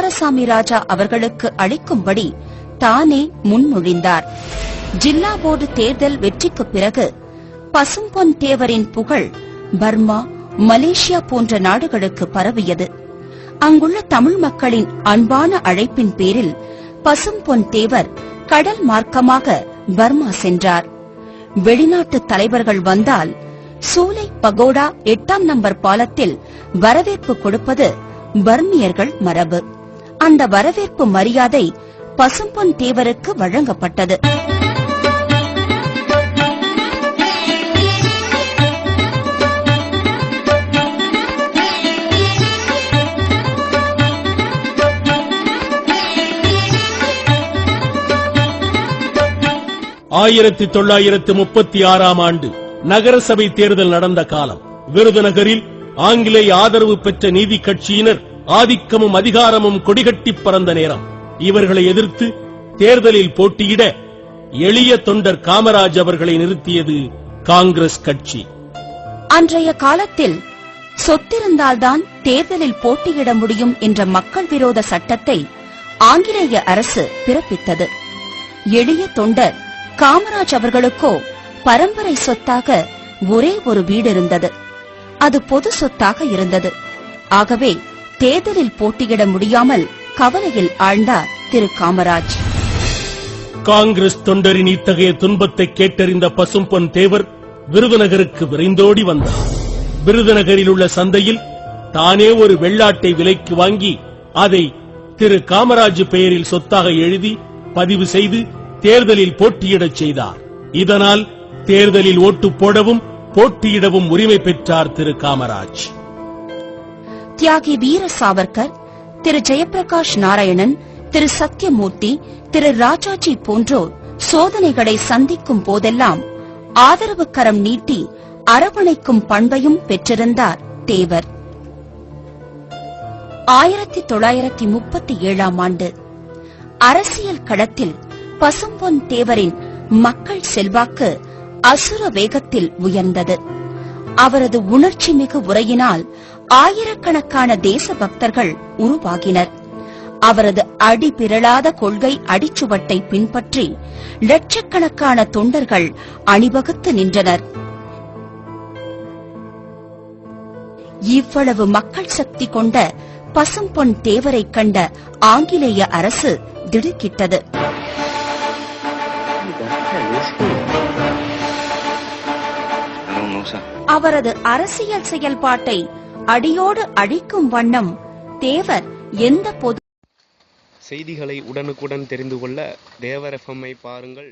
குமாரசாமி ராஜா அவர்களுக்கு அளிக்கும்படி தானே முன்மொழிந்தார். ஜில்லா போர்டு தேர்தல் வெற்றிக்கு பிறகு பசும்பொன் தேவரின் புகழ் பர்மா மலேசியா போன்ற நாடுகளுக்கு பரவியது. அங்குள்ள தமிழ் மக்களின் அன்பான அழைப்பின் பேரில் பசும்பொன் தேவர் கடல் மார்க்கமாக பர்மா சென்றார். வெளிநாட்டு தலைவர்கள் வந்தால் சூலை பகோடா எட்டாம் நம்பர் பாலத்தில் வரவேற்பு கொடுப்பது பர்மியர்கள் மரபு. அந்த வரவேற்பு மரியாதை பசும்பொன் தேவருக்கு வழங்கப்பட்டது. ஆயிரத்தி தொள்ளாயிரத்து முப்பத்தி ஆறாம் ஆண்டு நகரசபை தேர்தல் நடந்த காலம். விருதுநகரில் ஆங்கிலேய ஆதரவு பெற்ற நீதி கட்சியினர் ஆதிக்கமும் அதிகாரமும் கொடிகட்டி பறந்த நேரம். இவர்களை எதிர்த்து தேர்தலில் போட்டியிட எளிய தொண்டர் காமராஜ் அவர்களை நிறுத்தியது காங்கிரஸ் கட்சி. அன்றைய காலத்தில் சொத்திருந்தால்தான் தேர்தலில் போட்டியிட முடியும் என்ற மக்கள் விரோத சட்டத்தை ஆங்கிலேய அரசு பிறப்பித்தது. எளிய தொண்டர் காமராஜ் அவர்களுக்கோ பரம்பரை சொத்தாக ஒரே ஒரு வீடு இருந்தது. அது பொது சொத்தாக இருந்தது. ஆகவே தேர்தலில் போட்டியிட முடியாமல் கவலையில் ஆழ்ந்தார் திரு காமராஜ். காங்கிரஸ் தொண்டரின் இத்தகைய துன்பத்தை கேட்டறிந்த பசும்பொன் தேவர் விருதுநகருக்கு விரைந்தோடி வந்தார். விருதுநகரில் உள்ள சந்தையில் தானே ஒரு வெள்ளாட்டை விலைக்கு வாங்கி அதை திரு காமராஜ் பெயரில் சொத்தாக எழுதி பதிவு செய்து தேர்தலில் போட்டியிடச் செய்தார். இதனால் தேர்தலில் ஓட்டு போடவும் போட்டியிடவும் உரிமை பெற்றார் திரு காமராஜ். தியாகி வீர சாவர்கர் திரு ஜெயபிரகாஷ் நாராயணன் திரு சத்யமூர்த்தி திரு ராஜாஜி போன்றோர் சோதனைகளை சந்திக்கும் போதெல்லாம் ஆதரவு கரம் நீட்டி அரவணைக்கும் பண்பையும் பெற்றிருந்தார் தேவர். ஆயிரத்தி தொள்ளாயிரத்தி முப்பத்தி ஏழாம் ஆண்டு அரசியல் களத்தில் பசும்பொன் தேவரின் மக்கள் செல்வாக்கு அசுர வேகத்தில் உயர்ந்தது. அவரது உணர்ச்சி மிகு உரையினால் ஆயிரக்கணக்கான தேச பக்தர்கள் உருவாகினர். அவரது அடிபிரளாத கொள்கை அடிச்சுவட்டை பின்பற்றி லட்சக்கணக்கான தொண்டர்கள் அணிவகுத்து நின்றனர். இவ்வளவு மக்கள் சக்தி கொண்ட பசும்பொன் தேவரை கண்ட ஆங்கிலேய அரசு திடுக்கிட்டது. அவரது அரசியல் செயல்பாட்டை அடியோடு அழிக்கும் வண்ணம் தேவர் எந்த பொது செய்திகளை உடனுக்குடன் தெரிந்து கொள்ள தேவர் எஃப்எம்ஐ பாருங்கள்.